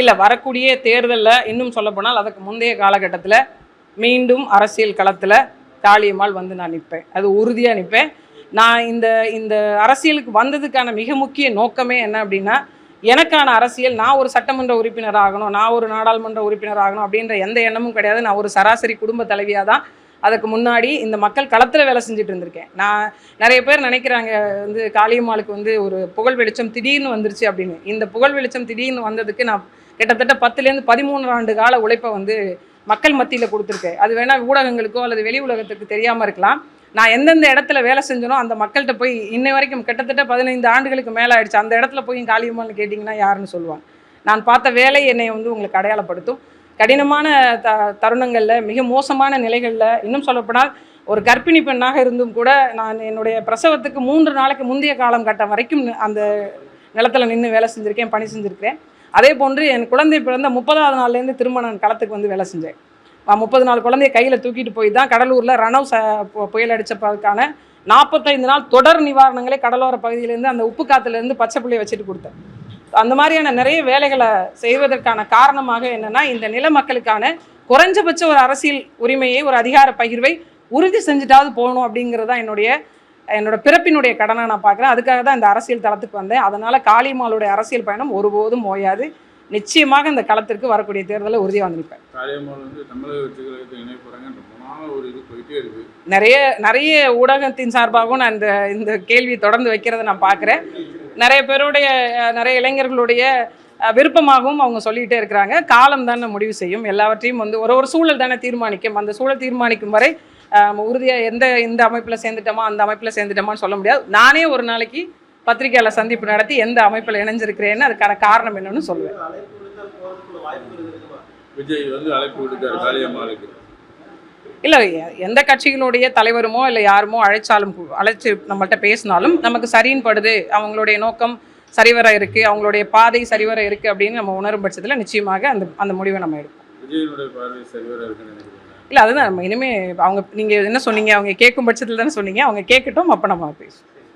இல்லை வரக்கூடிய தேர்தலில் இன்னும் சொல்லப்போனால் அதுக்கு முந்தைய காலகட்டத்தில் மீண்டும் அரசியல் களத்தில் காளியம்மாள் வந்து நான் நிற்பேன். அது உறுதியாக நிற்பேன். நான் இந்த இந்த அரசியலுக்கு வந்ததுக்கான மிக முக்கிய நோக்கமே என்ன அப்படின்னா எனக்கான அரசியல் நான் ஒரு சட்டமன்ற உறுப்பினர் ஆகணும் நான் ஒரு நாடாளுமன்ற உறுப்பினர் ஆகணும் அப்படின்ற எந்த எண்ணமும் கிடையாது. நான் ஒரு சராசரி குடும்ப தலைவியாக தான் அதுக்கு முன்னாடி இந்த மக்கள் களத்தில் வேலை செஞ்சுட்டு இருந்திருக்கேன். நான் நிறைய பேர் நினைக்கிறாங்க வந்து காளியம்மாளுக்கு வந்து ஒரு புகழ் வெளிச்சம் திடீர்னு வந்துருச்சு அப்படின்னு. இந்த புகழ் வெளிச்சம் திடீர்னு வந்ததுக்கு நான் கிட்டத்தட்ட பத்துலேருந்து பதிமூணு ஆண்டு கால உழைப்பை வந்து மக்கள் மத்தியில் கொடுத்துருக்கேன் அது வேணால் ஊடகங்களுக்கோ அல்லது வெளி உலகத்துக்கு தெரியாமல் இருக்கலாம். நான் எந்தெந்த இடத்துல வேலை செஞ்சனோ அந்த மக்கள்கிட்ட போய் இன்ன வரைக்கும் கிட்டத்தட்ட பதினைந்து ஆண்டுகளுக்கு மேலே ஆயிடுச்சு. அந்த இடத்துல போய் காளியம்மாள்னு கேட்டிங்கன்னா யாருன்னு சொல்லுவாங்க. நான் பார்த்த வேலை என்னை வந்து உங்களுக்கு அடையாளப்படுத்தும். கடினமான த தருணங்களில் மிக மோசமான நிலைகளில் இன்னும் சொல்லப்போனால் ஒரு கர்ப்பிணி பெண்ணாக இருந்தும் கூட நான் என்னுடைய பிரசவத்துக்கு மூன்று நாளைக்கு முந்தைய காலம் கட்டம் வரைக்கும் அந்த நிலத்தில் நின்று வேலை செஞ்சுருக்கேன் பணி செஞ்சுருக்கேன் அதே போன்று என் குழந்தை பிறந்த முப்பதாவது நாள்லேருந்து திரும்ப நான் களத்துக்கு வந்து வேலை செஞ்சேன். நான் முப்பது நாள் குழந்தைய கையில் தூக்கிட்டு போய் தான் கடலூரில் ரணவ் ச புயல் அடித்தப்பதுக்கான நாற்பத்தைந்து நாள் தொடர் நிவாரணங்களே கடலோர பகுதியிலேருந்து அந்த உப்பு காத்துலேருந்து பச்சை புள்ளியை வச்சுட்டு கொடுத்தேன். அந்த மாதிரியான நிறைய வேலைகளை செய்வதற்கான காரணமாக என்னென்னா இந்த நில மக்களுக்கான குறைஞ்சபட்ச ஒரு அரசியல் உரிமையை ஒரு அதிகார பகிர்வை உறுதி செஞ்சுட்டாவது போகணும் அப்படிங்கிறது தான் என்னுடைய என்னோட பிறப்பினுடைய கடனை நான் பார்க்குறேன். அதுக்காக தான் இந்த அரசியல் தளத்துக்கு வந்தேன். அதனால காளிமாளுடைய அரசியல் பயணம் ஒருபோதும் ஓயாது நிச்சயமாக இந்த களத்திற்கு வரக்கூடிய தேர்தலில் உறுதியாக வந்திருப்பேன். வந்து நிறைய நிறைய ஊடகத்தின் சார்பாகவும் நான் இந்த இந்த கேள்வி தொடர்ந்து வைக்கிறத நான் பார்க்குறேன். நிறைய பேருடைய நிறைய இளைஞர்களுடைய விருப்பமாகவும் அவங்க சொல்லிகிட்டே இருக்கிறாங்க. காலம் தானே முடிவு செய்யும். எல்லாவற்றையும் வந்து ஒரு ஒரு சூழல் தானே தீர்மானிக்கும். அந்த சூழல் தீர்மானிக்கும் வரை உறுதியாக எந்த இந்த அமைப்பில் சேர்ந்துட்டோமா அந்த அமைப்பில் சேர்ந்துட்டோமான்னு சொல்ல முடியாது. நானே ஒரு நாளைக்கு பத்திரிக்கையாளர் சந்திப்பு நடத்தி எந்த அமைப்பில் இணைஞ்சிருக்கிறேன்னு அதுக்கான காரணம் என்னன்னு சொல்லுவேன். விஜய் வந்து அழைப்பு விடுத்தார் காளியம்மாளுக்கு. இல்லை எந்த கட்சிகளுடைய தலைவருமோ இல்லை யாருமோ அழைச்சாலும் அழைச்சு நம்மள்ட்ட பேசினாலும் நமக்கு சரின்னு படுது. அவங்களுடைய நோக்கம் சரிவர இருக்குது அவங்களுடைய பாதை சரிவர இருக்குது அப்படின்னு நம்ம உணரும் பட்சத்தில் நிச்சயமாக அந்த அந்த முடிவை நம்ம எடுப்போம். இல்லை அதுதான் நம்ம இனிமேல் அவங்க நீங்கள் என்ன சொன்னீங்க அவங்க கேட்கும் பட்சத்தில் தானே சொன்னீங்க அவங்க கேட்கட்டும் அப்போ நம்ம பேசுவோம்.